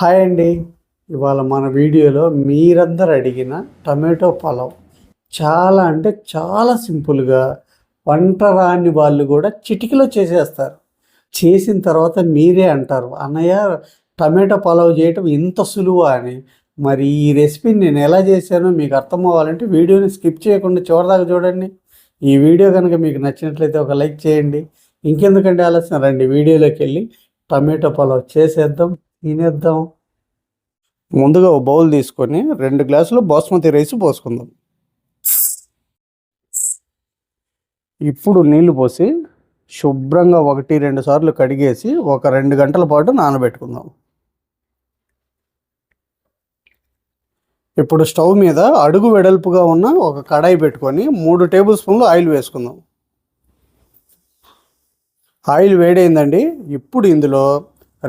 Hi అండి. ఇవాళ మన వీడియోలో మీరందరు అడిగిన టమాటో పలావ్. చాలా అంటే చాలా సింపుల్గా వంట రాని వాళ్ళు కూడా చిటికలో చేసేస్తారు. చేసిన తర్వాత మీరే అంటారు అన్నయ్య టమాటో పలావ్ చేయటం ఇంత సులువా అని. మరి ఈ రెసిపీని నేను ఎలా చేశానో మీకు అర్థం అవ్వాలంటే వీడియోని స్కిప్ చేయకుండా చివరిదాకా చూడండి. ఈ వీడియో కనుక మీకు నచ్చినట్లయితే ఒక లైక్ చేయండి. ఇంకెందుకంటే ఆలస్యం? రండి వీడియోలోకి వెళ్ళి టమాటో పలావ్ చేసేద్దాం. తినేద్దాం ముందుగా ఒక బౌల్ తీసుకొని రెండు గ్లాసులు బాస్మతి రైస్ పోసుకుందాం. ఇప్పుడు నీళ్ళు పోసి శుభ్రంగా ఒకటి రెండు సార్లు కడిగేసి ఒక రెండు గంటల పాటు నానబెట్టుకుందాం. ఇప్పుడు స్టవ్ మీద అడుగు వెడల్పుగా ఉన్న ఒక కడాయి పెట్టుకొని మూడు టేబుల్ స్పూన్లు ఆయిల్ వేసుకుందాం. ఆయిల్ వేడైందండి. ఇప్పుడు ఇందులో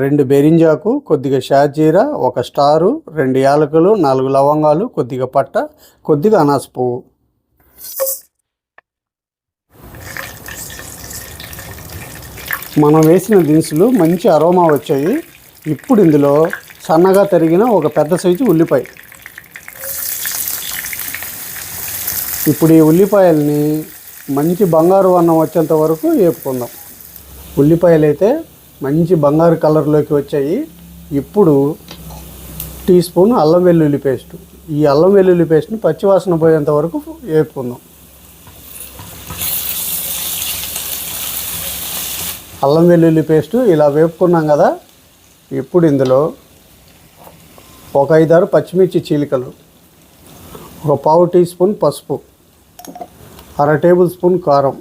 రెండు బెరింజాకు కొద్దిగా షాజీరా ఒక స్టారు రెండు యాలకులు నాలుగు లవంగాలు కొద్దిగా పట్ట కొద్దిగా అనాస పువ్వు. మనం వేసిన దినుసులు మంచి అరోమా వచ్చాయి. ఇప్పుడు ఇందులో సన్నగా తరిగిన ఒక పెద్ద సైజు ఉల్లిపాయ. ఇప్పుడు ఈ ఉల్లిపాయల్ని మంచి బంగారు వర్ణం వచ్చేంత వరకు వేపుకుందాం. ఉల్లిపాయలు అయితే మంచి బంగారు కలర్లోకి వచ్చాయి. ఇప్పుడు టీ స్పూన్ అల్లం వెల్లుల్లి పేస్ట్. ఈ అల్లం వెల్లుల్లి పేస్ట్ని పచ్చివాసన పోయేంత వరకు వేపుకుందాం. అల్లం వెల్లుల్లి పేస్ట్ ఇలా వేపుకున్నాం కదా ఇప్పుడు ఇందులో ఒక ఐదారు పచ్చిమిర్చి చీలికలు ఒక పావు టీ స్పూన్ పసుపు అర టేబుల్ స్పూన్ కారం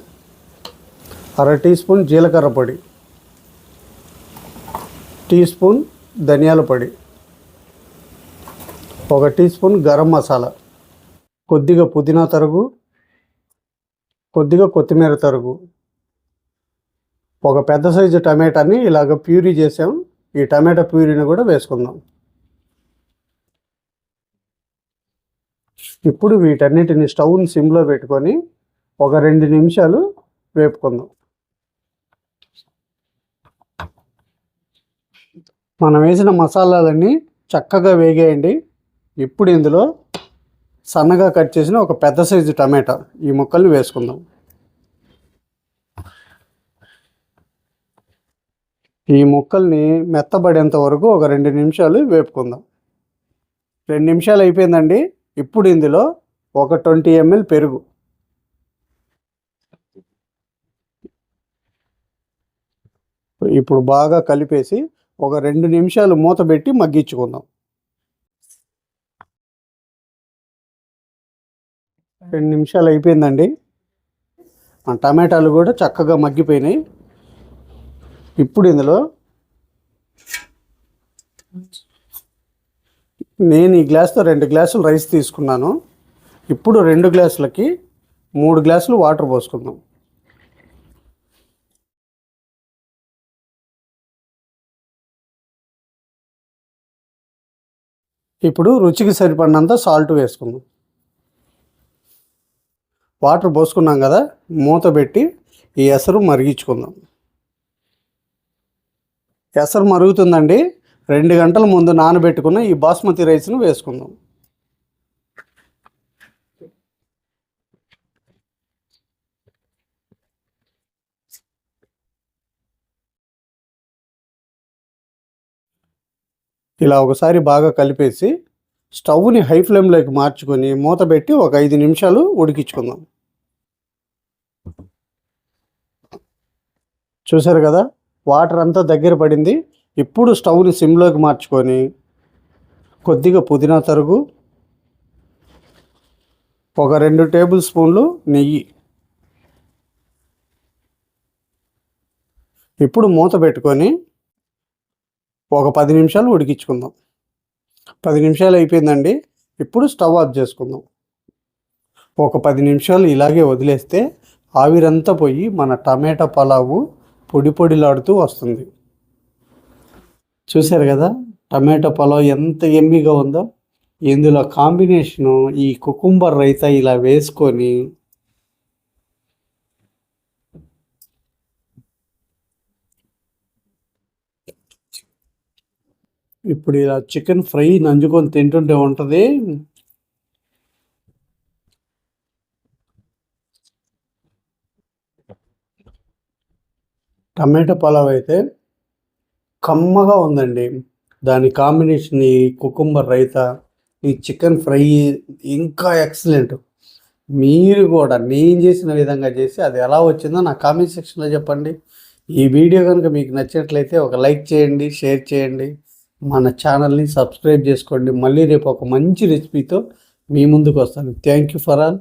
అర టీ స్పూన్ జీలకర్ర పొడి టీ స్పూన్ ధనియాల పొడి ఒక టీ స్పూన్ గరం మసాలా కొద్దిగా పుదీనా తరుగు కొద్దిగా కొత్తిమీర తరుగు. ఒక పెద్ద సైజు టమాటాని ఇలాగ ప్యూరీ చేసాం. ఈ టమాటా ప్యూరీని కూడా వేసుకుందాం. ఇప్పుడు వీటన్నిటిని స్టవ్ని సిమ్లో పెట్టుకొని ఒక రెండు నిమిషాలు వేపుకుందాం. మనం వేసిన మసాలాలన్నీ చక్కగా వేగేయండి. ఇప్పుడు ఇందులో సన్నగా కట్ చేసిన ఒక పెద్ద సైజు టమాటా ఈ ముక్కల్ని వేసుకుందాం. ఈ ముక్కల్ని మెత్తబడేంత వరకు ఒక రెండు నిమిషాలు వేపుకుందాం. రెండు నిమిషాలు అయిపోయిందండి. ఇప్పుడు ఇందులో ఒక ట్వంటీ ఎంఎల్ పెరుగు. ఇప్పుడు బాగా కలిపేసి ఒక రెండు నిమిషాలు మూత పెట్టి మగ్గించుకుందాం. రెండు నిమిషాలు అయిపోయిందండి. టమాటాలు కూడా చక్కగా మగ్గిపోయినాయి. ఇప్పుడు ఇందులో నేను ఈ గ్లాస్తో రెండు గ్లాసులు రైస్ తీసుకున్నాను. ఇప్పుడు రెండు గ్లాసులకి మూడు గ్లాసులు వాటర్ పోసుకుందాం. ఇప్పుడు రుచికి సరిపడినంత సాల్ట్ వేసుకుందాం. వాటర్ పోసుకున్నాం కదా మూత పెట్టి ఈ ఎసరు మరిగించుకుందాం. ఎసరు మరుగుతుందండి రెండు గంటల ముందు నానబెట్టుకున్న ఈ బాస్మతి రైస్ను వేసుకుందాం. ఇలా ఒకసారి బాగా కలిపేసి స్టవ్ని హై ఫ్లేమ్లోకి మార్చుకొని మూత పెట్టి ఒక ఐదు నిమిషాలు ఉడికించుకుందాం. చూసారు కదా? వాటర్ అంతా దగ్గర పడింది. ఇప్పుడు స్టవ్ని సిమ్లోకి మార్చుకొని కొద్దిగా పుదీనా తరుగు ఒక రెండు టేబుల్ స్పూన్లు నెయ్యి. ఇప్పుడు మూత పెట్టుకొని ఒక పది నిమిషాలు ఉడికించుకుందాం. పది నిమిషాలు అయిపోయిందండి. ఇప్పుడు స్టవ్ ఆఫ్ చేసుకుందాం. ఒక పది నిమిషాలు ఇలాగే వదిలేస్తే ఆవిరంతా పోయి మన టమాటా పలావు పొడి పొడిలాడుతూ వస్తుంది. చూశారు కదా? టమాటా పలావ్ ఎంత ఎమ్మిగా ఉందో. ఇందులో కాంబినేషను ఈ కుకుంబర్ రైత ఇలా వేసుకొని ఇప్పుడు ఇలా చికెన్ ఫ్రై నంజుకొని తింటుంటే ఉంటుంది. టమాటా పలావ్ అయితే కమ్మగా ఉందండి. దాని కాంబినేషన్ ఈ కుకుంబర్ రైతా ఈ చికెన్ ఫ్రై ఇంకా ఎక్సలెంట్. మీరు కూడా నేను చేసిన విధంగా చేసి అది ఎలా వచ్చిందో నా కామెంట్ సెక్షన్లో చెప్పండి. ఈ వీడియో కనుక మీకు నచ్చినట్లయితే ఒక లైక్ చేయండి షేర్ చేయండి. మన ఛానల్ని సబ్స్క్రైబ్ చేసుకోండి. మళ్ళీ రేపు ఒక మంచి రెసిపీతో మీ ముందుకు వస్తాను. Thank you for all